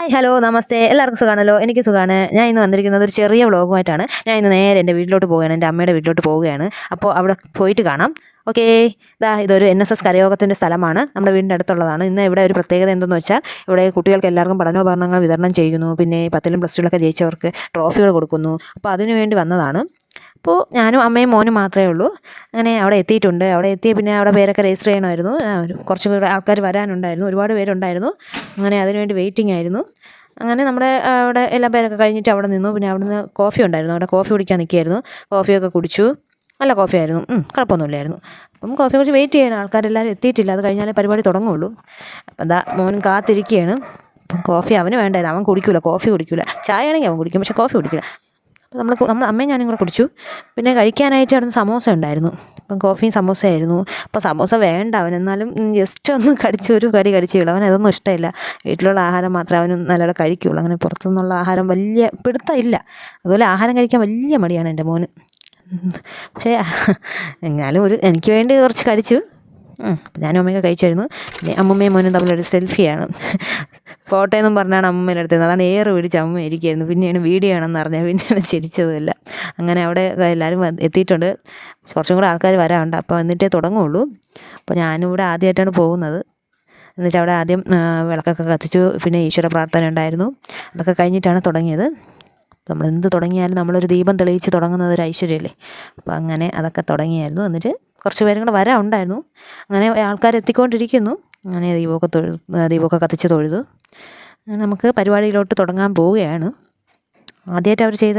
Hi hello നമസ്തേ. എല്ലാവർക്കും സുഖമാണല്ലോ എനിക്ക് സുഖമാണ് ഞാൻ ഇന്ന് വന്നിരിക്കുന്നത് ഒരു ചെറിയ വ്ളോഗുമായിട്ടാണ് ഞാൻ ഇന്ന് നേരെ എന്റെ വീട്ടിലോട്ട് പോവുകയാണ്. എന്റെ അമ്മയുടെ വീട്ടിലോട്ട് പോവുകയാണ്. അപ്പോൾ അവിടെ പോയിട്ട് കാണാം. ഓക്കേ ഇതാ ഇതൊരു എൻ എസ് എസ് കരയോഗത്തിന്റെ സ്ഥലമാണ്. നമ്മുടെ വീടിന്റെ അടുത്തുള്ളതാണ്. ഇന്ന് ഇവിടെ ഒരു പ്രത്യേകത എന്തെന്ന് വെച്ചാൽ ഇവിടെ കുട്ടികൾക്ക് എല്ലാവർക്കും പഠനോപകരണങ്ങൾ വിതരണം ചെയ്യുന്നു. പിന്നെ പത്തിലും പ്ലസ് ടുവിലൊക്കെ ജയിച്ചവർക്ക് ട്രോഫികൾ കൊടുക്കുന്നു. അപ്പോൾ അതിനുവേണ്ടി വന്നതാണ്. അപ്പോൾ ഞാനും അമ്മയും മോനും മാത്രമേ ഉള്ളൂ. അങ്ങനെ അവിടെ എത്തിയിട്ടുണ്ട്. അവിടെ എത്തി പിന്നെ അവിടെ പേരൊക്കെ രജിസ്റ്റർ ചെയ്യണമായിരുന്നു. കുറച്ച് ആൾക്കാർ വരാനുണ്ടായിരുന്നു. ഒരുപാട് പേരുണ്ടായിരുന്നു. അങ്ങനെ അതിനുവേണ്ടി വെയിറ്റിംഗ് ആയിരുന്നു. അങ്ങനെ നമ്മുടെ അവിടെ എല്ലാ പേരൊക്കെ കഴിഞ്ഞിട്ട് അവിടെ നിന്നു. പിന്നെ അവിടെ നിന്ന് കോഫി ഉണ്ടായിരുന്നു. അവിടെ കോഫി കുടിക്കാൻ നിൽക്കുകയായിരുന്നു. കോഫിയൊക്കെ കുടിച്ചു. നല്ല കോഫി ആയിരുന്നു. കുഴപ്പമൊന്നുമില്ലായിരുന്നു. അപ്പം കോഫി കുറിച്ച് വെയിറ്റ് ചെയ്യണം. ആൾക്കാരെല്ലാവരും എത്തിയിട്ടില്ല. അത് കഴിഞ്ഞാലേ പരിപാടി തുടങ്ങുള്ളൂ അപ്പം എന്താ മോൻ കാത്തിരിക്കുകയാണ്. അപ്പം കോഫി അവന് വേണ്ടായിരുന്നു. അവൻ കുടിക്കില്ല കോഫി കുടിക്കില്ല ചായ ആണെങ്കിൽ അവൻ കുടിക്കും. പക്ഷേ കോഫി കുടിക്കില്ല. അപ്പോൾ നമ്മൾ നമ്മൾ അമ്മയും ഞാനും കൂടെ കുടിച്ചു. പിന്നെ കഴിക്കാനായിട്ട് അവിടുന്ന് സമോസ ഉണ്ടായിരുന്നു. അപ്പം കോഫിയും സമോസയായിരുന്നു. അപ്പോൾ സമോസ വേണ്ട അവൻ എന്നാലും ജസ്റ്റ് ഒന്ന് കടിച്ച് ഒരു കടി കടിച്ച് വിളവൻ അതൊന്നും ഇഷ്ടമില്ല. വീട്ടിലുള്ള ആഹാരം മാത്രമേ അവനും നല്ലോണം കഴിക്കുകയുള്ളൂ അങ്ങനെ പുറത്തുനിന്നുള്ള ആഹാരം വലിയ പിടുത്തമില്ല. അതുപോലെ ആഹാരം കഴിക്കാൻ വലിയ മടിയാണ് എന്റെ മോന്. പക്ഷേ എന്നാലും ഒരു എനിക്ക് വേണ്ടി കുറച്ച് കഴിച്ചു ഉം. അപ്പം ഞാനും അമ്മയൊക്കെ കഴിച്ചായിരുന്നു പിന്നെ അമ്മമ്മയും മോനും തമ്മിലൊരു സെൽഫിയാണ്. ഫോട്ടോ എന്നും പറഞ്ഞാണ് അമ്മമ്മേന്റെ അടുത്ത് അതാണ് ഏറെ പിടിച്ച് അമ്മ ഇരിക്കുകയായിരുന്നു. പിന്നെയാണ് വീഡിയോ ആണെന്ന് അറിഞ്ഞാൽ പിന്നെയാണ് ചിരിച്ചതുമില്ല. അങ്ങനെ അവിടെ എല്ലാവരും എത്തിയിട്ടുണ്ട്. കുറച്ചും കൂടെ ആൾക്കാർ വരാറുണ്ട് അപ്പോൾ എന്നിട്ടേ തുടങ്ങുള്ളൂ. അപ്പോൾ ഞാനും ഇവിടെ ആദ്യമായിട്ടാണ് പോകുന്നത്. എന്നിട്ട് അവിടെ ആദ്യം വിളക്കൊക്കെ കത്തിച്ചു. പിന്നെ ഈശ്വര പ്രാർത്ഥന ഉണ്ടായിരുന്നു. അതൊക്കെ കഴിഞ്ഞിട്ടാണ് തുടങ്ങിയത്. നമ്മൾ എന്ത് തുടങ്ങിയാലും നമ്മളൊരു ദീപം തെളിയിച്ച് തുടങ്ങുന്നത് ഒരു ഐശ്വര്യമല്ലേ അപ്പോൾ അങ്ങനെ അതൊക്കെ തുടങ്ങിയായിരുന്നു. എന്നിട്ട് കുറച്ച് പേരും കൂടെ വരാൻ ഉണ്ടായിരുന്നു അങ്ങനെ ആൾക്കാർ എത്തിക്കൊണ്ടിരിക്കുന്നു. അങ്ങനെ ദീപമൊക്കെ തൊഴു ദീപമൊക്കെ കത്തിച്ച് തൊഴുതു. നമുക്ക് പരിപാടിയിലോട്ട് തുടങ്ങാൻ പോവുകയാണ്. ആദ്യമായിട്ട് അവർ ചെയ്ത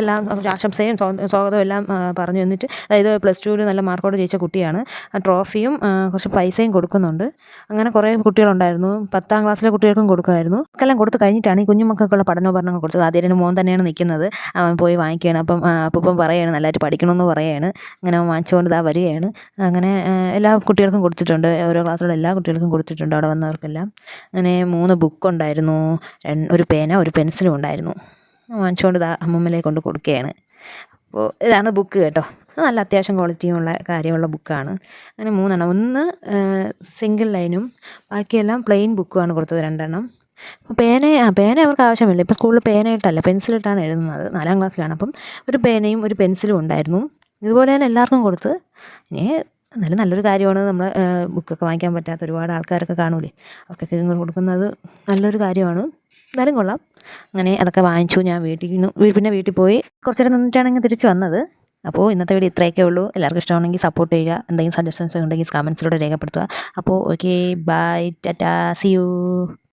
എല്ലാം ആശംസയും സ്വാഗതവും എല്ലാം പറഞ്ഞു എന്നിട്ട് അതായത് പ്ലസ് ടുവിൽ നല്ല മാർക്കോട് ജയിച്ച കുട്ടിയാണ്. ട്രോഫിയും കുറച്ച് പൈസയും കൊടുക്കുന്നുണ്ട്. അങ്ങനെ കുറേ കുട്ടികളുണ്ടായിരുന്നു. പത്താം ക്ലാസ്സിലെ കുട്ടികൾക്കും കൊടുക്കുമായിരുന്നു. അവർക്കെല്ലാം കൊടുത്തു കഴിഞ്ഞിട്ടാണ് ഈ കുഞ്ഞുമക്കൾക്കുള്ള പഠനോപകരണങ്ങൾ കൊടുത്തത്. ആദ്യം മോൻ തന്നെയാണ് നിൽക്കുന്നത്. അവൻ പോയി വാങ്ങിക്കുകയാണ്. അപ്പം അപ്പം പറയുകയാണ് നല്ലതായിട്ട് പഠിക്കണമെന്ന് പറയുകയാണ്. അങ്ങനെ അവൻ വാങ്ങിച്ചുകൊണ്ട് ഇതാ വരികയാണ്. അങ്ങനെ എല്ലാ കുട്ടികൾക്കും കൊടുത്തിട്ടുണ്ട്. ഓരോ ക്ലാസ്സിലുള്ള എല്ലാ കുട്ടികൾക്കും കൊടുത്തിട്ടുണ്ട് അവിടെ വന്നവർക്കെല്ലാം. അങ്ങനെ മൂന്ന് ബുക്കുണ്ടായിരുന്നു ഒരു പേന ഒരു പെൻസിലും ഉണ്ടായിരുന്നു. വാങ്ങിച്ചുകൊണ്ട് ഇതാ അമ്മമ്മയിലേക്ക് കൊണ്ട് കൊടുക്കുകയാണ്. അപ്പോൾ ഇതാണ് ബുക്ക് കേട്ടോ. നല്ല അത്യാവശ്യം ക്വാളിറ്റിയുള്ള കാര്യമുള്ള ബുക്കാണ് അങ്ങനെ മൂന്നെണ്ണം. ഒന്ന് സിംഗിൾ ലൈനും ബാക്കിയെല്ലാം പ്ലെയിൻ ബുക്കുമാണ് കൊടുത്തത് രണ്ടെണ്ണം. അപ്പോൾ പേന പേന അവർക്ക് ആവശ്യമില്ല. ഇപ്പോൾ സ്കൂളിൽ പേനയിട്ടല്ല പെൻസിലിട്ടാണ് എഴുതുന്നത്. നാലാം ക്ലാസ്സിലാണ് അപ്പം ഒരു പേനയും ഒരു പെൻസിലും ഉണ്ടായിരുന്നു. ഇതുപോലെ തന്നെ എല്ലാവർക്കും കൊടുത്ത്. ഇനി എന്നാലും നല്ലൊരു കാര്യമാണ് നമ്മൾ ബുക്കൊക്കെ വാങ്ങിക്കാൻ പറ്റാത്ത ഒരുപാട് ആൾക്കാരൊക്കെ കാണൂലേ? അവർക്കൊക്കെ കൊടുക്കുന്നത് നല്ലൊരു കാര്യമാണ്. എന്നാലും കൊള്ളാം. അങ്ങനെ അതൊക്കെ വാങ്ങിച്ചു. ഞാൻ വീട്ടിൽ നിന്ന് പിന്നെ വീട്ടിൽ പോയി കുറച്ചു നേരം നിന്നിട്ടാണ് ഇങ്ങനെ തിരിച്ച് വന്നത്. അപ്പോൾ ഇന്നത്തെ വീഡിയോ ഇത്രയൊക്കെ ഉള്ളൂ. എല്ലാവർക്കും ഇഷ്ടമാണെങ്കിൽ സപ്പോർട്ട് ചെയ്യുക. എന്തെങ്കിലും സജഷൻസ് ഉണ്ടെങ്കിൽ കമൻസിലൂടെ രേഖപ്പെടുത്തുക. അപ്പോൾ okay bye tata see you